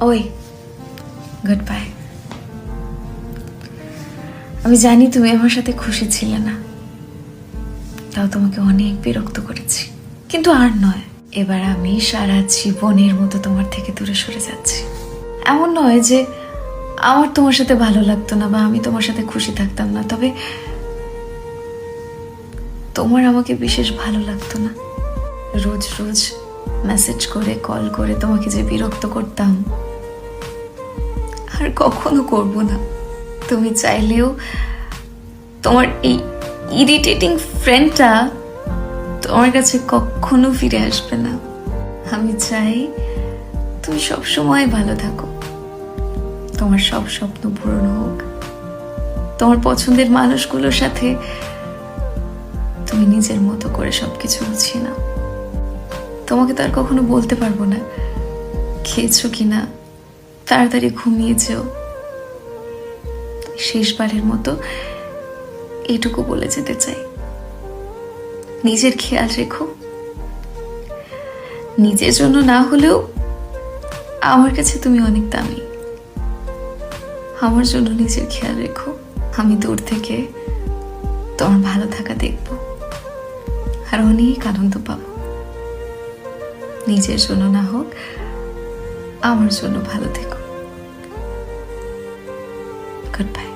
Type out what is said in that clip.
ওই good bye আমি জানি তুমি আমার সাথে খুশি ছিলে না। তাও তোমাকে অনেক বিরক্ত করেছি। কিন্তু আর নয়, এবার আমি সারা জীবনের মতো তোমার থেকে দূরে সরে যাচ্ছি। এমন নয় যে আমার তোমার সাথে ভালো লাগতো না বা আমি তোমার সাথে খুশি থাকতাম না, তবে তোমার আমাকে বিশেষ ভালো লাগতো না। রোজ রোজ মেসেজ করে কল করে তোমাকে যে বিরক্ত করতাম আর কখনো করব না। তুমি চাইলেও তোমার এই ইরিটেটিং ফ্রেন্ডটা তোমার কাছে কখনো ফিরে আসবে না। আমি চাই তুমি সব সময় ভালো থাকো। তোমার সব স্বপ্ন পূরণ হোক। তোমার পছন্দের মানুষগুলোর সাথে তুমি নিজের মতো করে সবকিছু বুঝিয়ে নাও। তোমাকে তো আর কখনো বলতে পারব না, খেয়েছো কিনা। তাড়াতাড়ি ঘুমিয়ে যেও। শেষবারের মতো এটুকু বলে যেতে চাই। নিজের খেয়াল রেখো। নিজের জন্য না হলেও আমার কাছে তুমি অনেক দামি। আমার জন্য নিজের খেয়াল রেখো। আমি দূর থেকে তোমার ভালো থাকা দেখব। আর অনেক আনন্দ পাবো। নিজের জন্য না হোক, আমার জন্য ভালো থেকো। Good bye